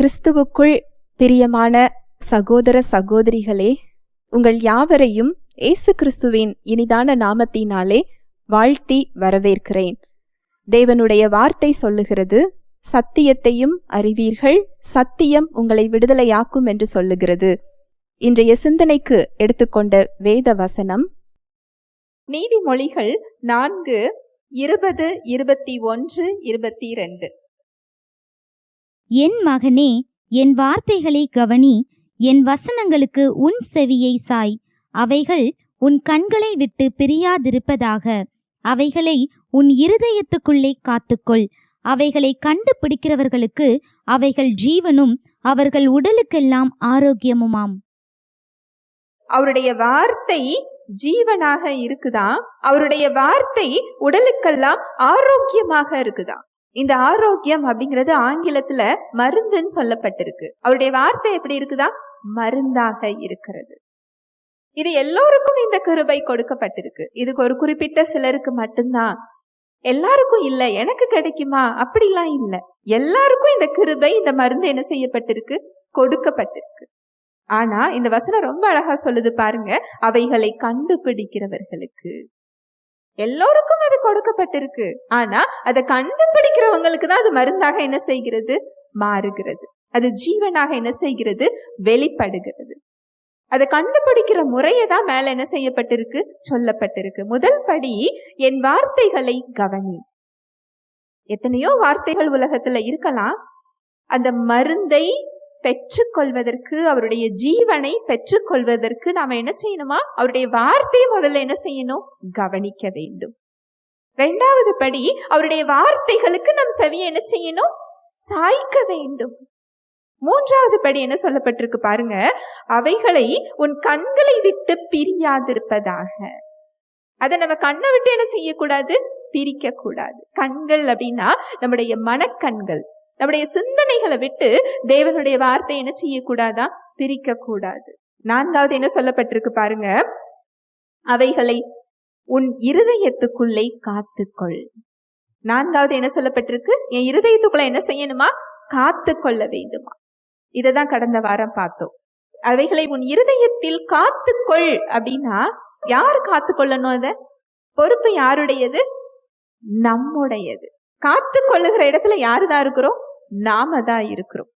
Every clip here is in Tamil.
கிறிஸ்துவுக்குள் பிரியமான சகோதர சகோதரிகளே உங்கள் யாவரையும் இயேசு கிறிஸ்துவின் இனிதான நாமத்தினாலே வாழ்த்தி வரவேற்கிறேன். தேவனுடைய வார்த்தை சொல்லுகிறது சத்தியத்தையும் அறிவீர்கள் சத்தியம் உங்களை விடுதலையாக்கும் என்று சொல்லுகிறது. இன்றைய சிந்தனைக்கு எடுத்துக்கொண்ட வேத வசனம் நீதிமொழிகள் நான்கு இருபது இருபத்தி ஒன்று இருபத்தி இரண்டு. என் மகனே என் வார்த்தைகளை கவனி என் வசனங்களுக்கு உன் செவியை சாய். அவைகள் உன் கண்களை விட்டு பிரியாதிருப்பதாக. அவைகளை உன் இருதயத்துக்குள்ளே காத்துக்கொள். அவைகளை கண்டுபிடிக்கிறவர்களுக்கு அவைகள் ஜீவனும் அவர்கள் உடலுக்கெல்லாம் ஆரோக்கியமுமாம். அவருடைய வார்த்தை ஜீவனாக இருக்குதா? அவருடைய வார்த்தை உடலுக்கெல்லாம் ஆரோக்கியமாக இருக்குதா? இந்த ஆரோக்கியம் அப்படிங்கிறது ஆங்கிலத்துல மருந்துன்னு சொல்லப்பட்டிருக்கு. அவருடைய வார்த்தை எப்படி இருக்குதா? மருந்தாக இருக்கிறது. இது எல்லோருக்கும் இந்த கிருபை கொடுக்கப்பட்டிருக்கு. இதுக்கு ஒரு குறிப்பிட்ட சிலருக்கு மட்டும்தான். எல்லாருக்கும் இல்ல. எனக்கு கிடைக்குமா? அப்படிலாம் இல்ல. எல்லாருக்கும் இந்த கிருபை இந்த மருந்து என்ன செய்யப்பட்டிருக்கு? கொடுக்கப்பட்டிருக்கு. ஆனா இந்த வசனம் ரொம்ப அழகா சொல்லுது பாருங்க. அவைகளை கண்டுபிடிக்கிறவர்களுக்கு. எல்லோருக்கும் அது கொடுக்கப்பட்டிருக்கு. ஆனா அதை கண்டுபிடிக்கிறவங்களுக்கு தான் அது மருந்தாக என்ன செய்கிறது? மாறுகிறது. அது ஜீவனாக என்ன செய்கிறது? வெளிப்படுகிறது. அதை கண்டுபிடிக்கிற முறையை தான் மேல என்ன செய்யப்பட்டிருக்கு? சொல்லப்பட்டிருக்கு. முதல் படி என் வார்த்தைகளை கவனி. எத்தனையோ வார்த்தைகள் உலகத்துல இருக்கலாம். அந்த மருந்தை பெற்றுக்கொள்வதற்கு அவருடைய ஜீவனை பெற்றுக்கொள்வதற்கு நாம என்ன செய்யணுமா? அவருடைய வார்த்தையை முதல்ல என்ன செய்யணும்? கவனிக்க வேண்டும். ரெண்டாவது படி அவருடைய வார்த்தைகளுக்கு நம் செவியை என்ன செய்யணும்? சாய்க்க வேண்டும். மூன்றாவது படி என்ன சொல்லப்பட்டிருக்கு பாருங்க? அவைகளை உன் கண்களை விட்டு பிரியாதிருப்பதாக. அதை நம்ம கண்ணை விட்டு என்ன செய்யக்கூடாது? பிரிக்க கூடாது கண்கள் அப்படின்னா நம்முடைய மனக்கண்கள். நம்முடைய சிந்தனைகளை விட்டு தேவனுடைய வார்த்தை என்ன செய்யக்கூடாதா? பிரிக்க கூடாது நான்காவது என்ன சொல்லப்பட்டிருக்கு பாருங்க. அவைகளை உன் இருதயத்துக்குள்ளே காத்துக்கொள். நான்காவது என்ன சொல்லப்பட்டிருக்கு? என் இருதயத்துக்குள்ள என்ன செய்யணுமா? காத்து கொள்ள வேண்டுமா? இதை தான் கடந்த வாரம் பார்த்தோம். அவைகளை உன் இருதயத்தில் காத்துக்கொள் அப்படின்னா யார் காத்து கொள்ளணும் அத? பொறுப்பு யாருடையது? நம்முடையது. காத்து கொள்ளுகிற இடத்துல யாரு தான் இருக்கிறோம்? நாம தான் இருக்கிறோம்.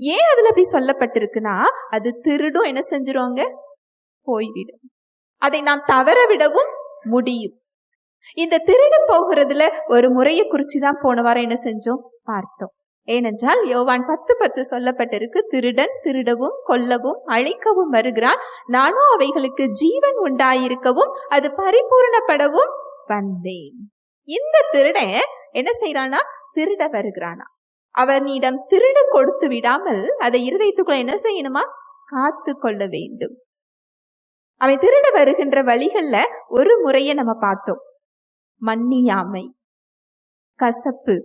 ஏன் அதுல அப்படி சொல்லப்பட்டிருக்குன்னா அது திருடும் என்ன செஞ்சிருவாங்க? போய்விடும். அதை நாம் தவற விடவும் முடியும். இந்த திருடு போகிறதுல ஒரு முறையை குறிச்சு தான் போன வாரம் என்ன செஞ்சோம்? பார்த்தோம். ஏனென்றால் யோவான் பத்து பத்து சொல்லப்பட்டிருக்கு திருடன் திருடவும் கொல்லவும் அழிக்கவும் வருகிறான். நானும் அவைகளுக்கு ஜீவன் உண்டாயிருக்கவும் அது பரிபூர்ணப்படவும் வந்தேன். இந்த திருடன் என்ன செய்யறானா திருட வருகிறானா. அவனிடம் திருடு கொடுத்து விடாமல் அதை இருதயத்துக்குள்ள என்ன செய்யணுமா? காத்து கொள்ள வேண்டும். அவன் திருட வருகின்ற வழிகள்ல ஒரு முறையை நம்ம பார்த்தோம். மன்னியாமை கசப்பு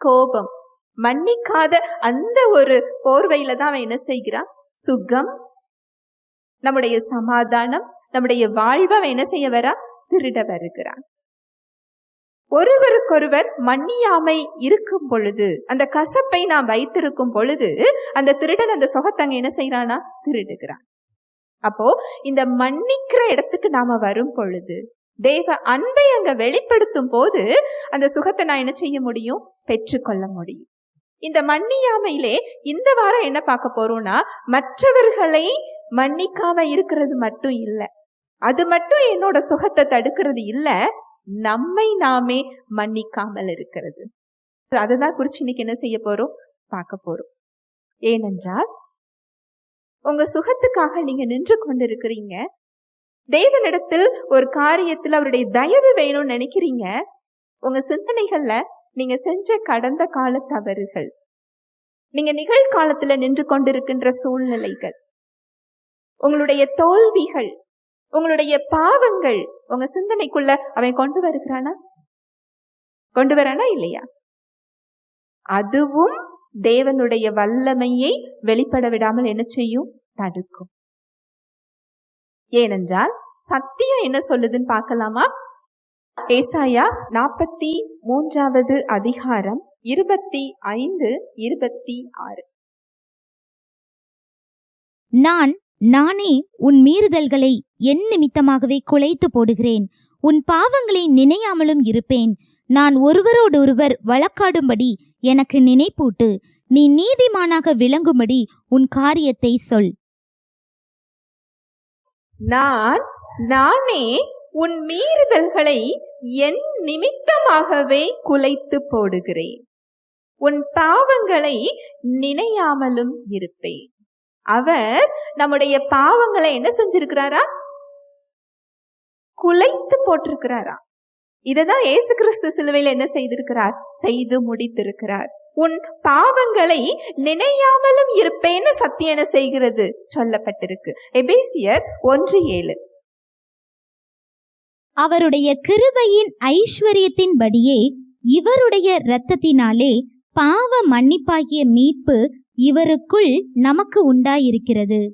கோபம். மன்னிக்காத அந்த ஒரு போர்வையில தான் அவன் என்ன செய்கிறான்? சுகம். நம்முடைய சமாதானம் நம்முடைய வாழ்வை அவன் என்ன செய்ய வரா திருட வருகிறான். ஒருவருக்கொருவர் மன்னியாமை இருக்கும் பொழுது அந்த கசப்பை நாம் வைத்திருக்கும் பொழுது அந்த திருடன் அந்த சொகத்தங்க என்ன செய்யறானா திருடுகிறான். அப்போ இந்த மன்னிக்கிற இடத்துக்கு நாம வரும் பொழுது தேவ அன்பை அங்க வெளிப்படுத்தும் போது அந்த சுகத்தை நான் என்ன செய்ய முடியும்? பெற்றுக்கொள்ள முடியும். இந்த மன்னியாமையிலே இந்த வாரம் என்ன பார்க்க போறோம்னா மற்றவர்களை மன்னிக்காம இருக்கிறது மட்டும் இல்லை. அது மட்டும் என்னோட சுகத்தை தடுக்கிறது இல்லை நம்மை நாமே மன்னிக்காமல் இருக்கிறது. அதுதான் குறிச்சு இன்னைக்கு என்ன செய்ய போறோம்? பார்க்க போறோம். ஏனென்றால் உங்க சுகத்துக்காக நீங்க நின்று கொண்டிருக்கிறீங்க. தேவனிடத்தில் ஒரு காரியத்தில் அவருடைய தயவு வேணும்னு நினைக்கிறீங்க. உங்க சிந்தனைகள்ல நீங்க செஞ்ச கடந்த கால தவறுகள் நீங்க நிகழ்காலத்துல நின்று கொண்டிருக்கின்ற சூழ்நிலைகள் உங்களுடைய தோல்விகள் உங்களுடைய பாவங்கள் உங்க சிந்தனைக்குள்ள அவன் கொண்டு வருகிறானா? கொண்டு வரானா இல்லையா? அதுவும் தேவனுடைய வல்லமையை வெளிப்பட விடாமல் என்ன செய்யும்? தடுக்கும். ஏனென்றால் சத்தியம் என்ன சொல்லுதுன்னு பார்க்கலாமா? ஏசாயா நாற்பத்தி மூன்றாவது அதிகாரம் இருபத்தி ஐந்து இருபத்தி ஆறு. நான் நானே உன் மீறுதல்களை என் நிமித்தமாகவே குலைத்து போடுகிறேன். உன் பாவங்களை நினையாமலும் இருப்பேன். நான் ஒருவரோடொருவர் வழக்காடும்படி எனக்கு நினைப்பூட்டு. நீ நீதிமானாக விளங்கும்படி உன் காரியத்தை சொல். நான் நானே உன் மீறுதல்களை என் நிமித்தமாகவே குலைத்து போடுகிறேன். உன் பாவங்களை நினையாமலும் இருப்பேன். அவர் நம்முடைய பாவங்களை என்ன செஞ்சிருக்கிறாரா? குலைத்து போட்டிருக்கிறாரா? இததான் ஏசு கிறிஸ்து சிலுவையில் என்ன செய்திருக்கிறார்? செய்து முடித்திருக்கிறார். உன் பாவங்களை நினையாமலும் இருப்பேன்னு சத்தியன செய்கிறது? சொல்லப்பட்டிருக்கு. எபேசியர் ஒன்று ஏழு. அவருடைய கிருபையின் ஐஸ்வர்யத்தின்படியே இவருடைய இரத்தத்தினாலே பாவ மன்னிப்பாகிய மீட்பு இவருக்குள் நமக்கு உண்டாயிருக்கிறது.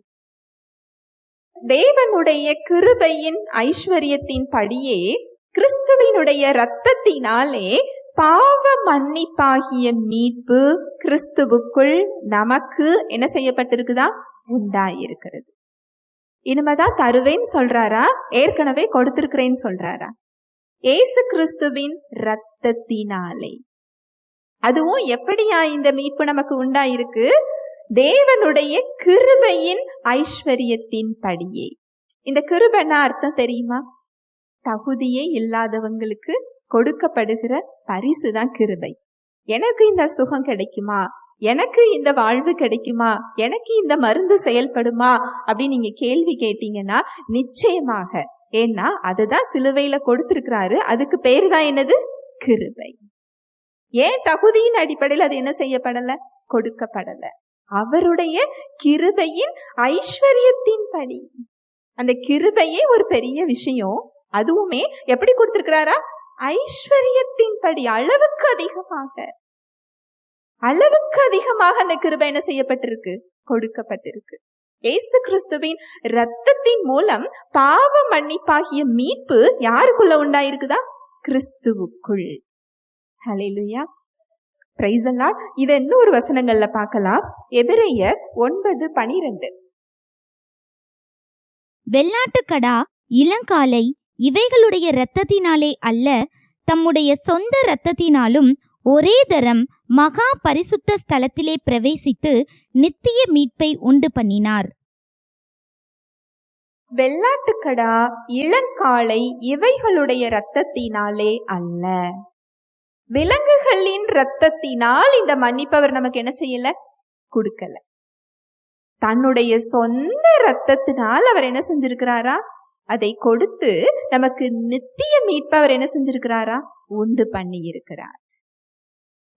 தேவனுடைய கிருபையின் ஐஸ்வர்யத்தின் படியே கிறிஸ்துவினுடைய இரத்தத்தினாலே பாவ மன்னிப்பாகிய மீட்பு கிறிஸ்துவுக்குள் நமக்கு என்ன செய்யப்பட்டிருக்குதா? உண்டாயிருக்கிறது. இனிமேதான் தருவேன்னு சொல்றாரா? ஏற்கனவே கொடுத்திருக்கிறேன்னு சொல்றாரா? ஏசு கிறிஸ்துவின் இரத்தத்தினாலே. அதுவும் எப்படியா இந்த மீட்பு நமக்கு உண்டாயிருக்கு? தேவனுடைய கிருபையின் ஐஸ்வர்யத்தின் படியே. இந்த கிருபைன்னா அர்த்தம் தெரியுமா? தகுதியே இல்லாதவங்களுக்கு கொடுக்கப்படுகிற பரிசு தான் கிருபை. எனக்கு இந்த சுகம் கிடைக்குமா? எனக்கு இந்த வாழ்வு கிடைக்குமா? எனக்கு இந்த மருந்து செயல்படுமா? அப்படின்னு நீங்க கேள்வி கேட்டீங்கன்னா நிச்சயமாக. ஏன்னா அதுதான் சிலுவையில கொடுத்திருக்கிறாரு. அதுக்கு பேரு தான் என்னது? கிருபை. ஏன் தகுதியின் அடிப்படையில் அது என்ன செய்யப்படலை? கொடுக்கப்படலை. அவருடைய கிருபையின் ஐஸ்வர்யத்தின்படி அந்த கிருபையே ஒரு பெரிய விஷயம். அதுவுமே எப்படி கொடுத்திருக்கிறாரா? ஐஸ்வர்யத்தின்படி அளவுக்கு அதிகமாக. அளவுக்கு அதிகமாக அந்த கிருபை என்ன செய்யப்பட்டிருக்கு? கொடுக்கப்பட்டிருக்கு. ஏசு கிறிஸ்துவின் ரத்தத்தின் மூலம் பாவ மன்னிப்பாகிய மீட்பு யாருக்குள்ள உண்டாயிருக்குதா? கிறிஸ்துவுக்குள். ஹalleluya பிரைஸ் அல்லாட் இதை இன்னொரு வசனங்கள்ல பார்க்கலாம். எபிரேயர் ஒன்பது பனிரெண்டு. வெள்ளாட்டுக்கடா இளங்காலை இவைகளுடைய இரத்தத்தினாலே அல்ல தம்முடைய சொந்த இரத்தத்தினாலும் ஒரே தரம் மகா பரிசுத்த ஸ்தலத்திலே பிரவேசித்து நித்திய மீட்பை உண்டு பண்ணினார். வெள்ளாட்டுக்கடா இளங்காளை இவைகளுடைய இரத்தத்தினாலே அல்ல. விலங்குகளின் ரத்தத்தினால் இந்த மன்னிப்பவர் நமக்கு என்ன செய்யல? கொடுக்கல. தன்னுடைய சொந்த இரத்தத்தினால் அவர் என்ன செஞ்சிருக்கிறாரா? அதை கொடுத்து நமக்கு நித்திய மீட்பவர் என்ன செஞ்சிருக்கிறாரா? உண்டு பண்ணி இருக்கிறார்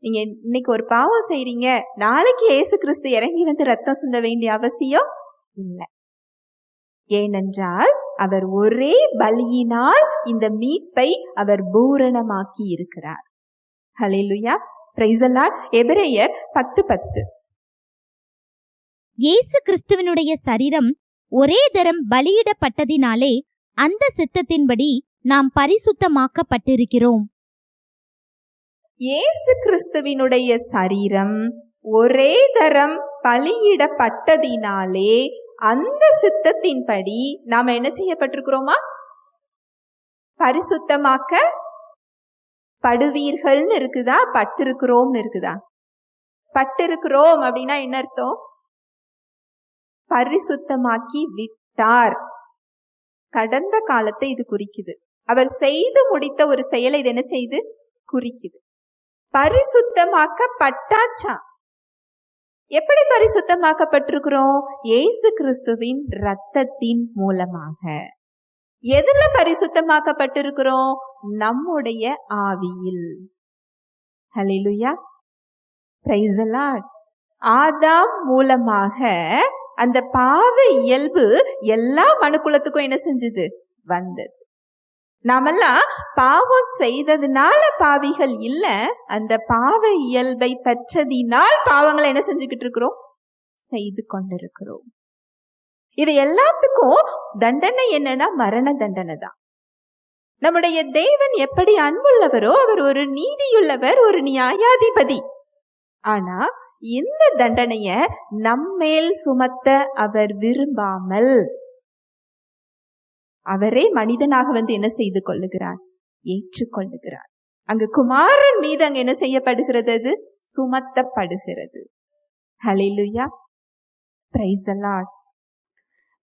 நீங்க இன்னைக்கு ஒரு பாவம் செய்றீங்க. நாளைக்கு இயேசு கிறிஸ்து இறங்கி வந்து ரத்தம் சிந்த வேண்டிய அவசியம் இல்லை. ஏனென்றால் அவர் ஒரே பலியினால் இந்த மீட்பை அவர் பூரணமாக்கி இருக்கிறார். பிரைஸ் அல்லாட் எபிரேயர் பத்து பத்து. இயேசு கிறிஸ்துவினுடைய சரீரம் ஒரே தரம் பலியிடப்பட்டதினாலே அந்த சித்தத்தின்படி நாம் பரிசுத்தமாக்கப்பட்டிருக்கிறோம். இயேசு கிறிஸ்துவினுடைய சரீரம் ஒரே தரம் பலியிடப்பட்டதினாலே அந்த சித்தத்தின்படி நாம என்ன செய்யப்பட்டிருக்கிறோமா? பரிசுத்தமாக்க படுவீர்கள்னு இருக்குதா? பட்டிருக்கிறோம்னு இருக்குதா? பட்டிருக்கிறோம் அப்படின்னா என்ன அர்த்தம்? பரிசுத்தமாக்கி விட்டார். கடந்த காலத்தை இது குறிக்குது. அவர் செய்து முடித்த ஒரு செயலை இது என்ன செய்து? குறிக்குது. பரிசுத்தமாக்கப்பட்டாச்சா? எப்படி பரிசுத்தமாக்கப்பட்டிருக்கிறோம்? இயேசு கிறிஸ்துவின் ரத்தத்தின் மூலமாக. எதுல பரிசுத்தமாக்கப்பட்டிருக்கிறோம்? நம்முடைய ஆவியில். ஹalleluya பிரைஸ் ஆதாம் மூலமாக அந்த பாவ இயல்பு எல்லா மனுக்குலத்துக்கும் என்ன செஞ்சது? வந்தது. நாமெல்லாம் பாவம் செய்ததுனால பாவிகள் இல்ல அந்த பாவ இயல்பை பெற்றதினால் பாவங்களை என்ன செஞ்சுக்கிட்டு இருக்கிறோம்? செய்து கொண்டிருக்கிறோம். இது எல்லாத்துக்கும் தண்டனை என்னன்னா மரண தண்டனை தான். நம்முடைய தேவன் எப்படி அன்புள்ளவரோ அவர் ஒரு நீதியுள்ளவர் ஒரு நியாயாதிபதி. ஆனா இந்த தண்டனைய நம்மேல் சுமத்த அவர் விரும்பாமல் அவரே மனிதனாக வந்து என்ன செய்து கொள்ளுகிறார்? ஏற்றுக்கொள்ளுகிறார். அங்கு குமாரன் மீது அங்கு என்ன செய்யப்படுகிறது அது? சுமத்தப்படுகிறது. ஹலிலுயா பிரைசலாட்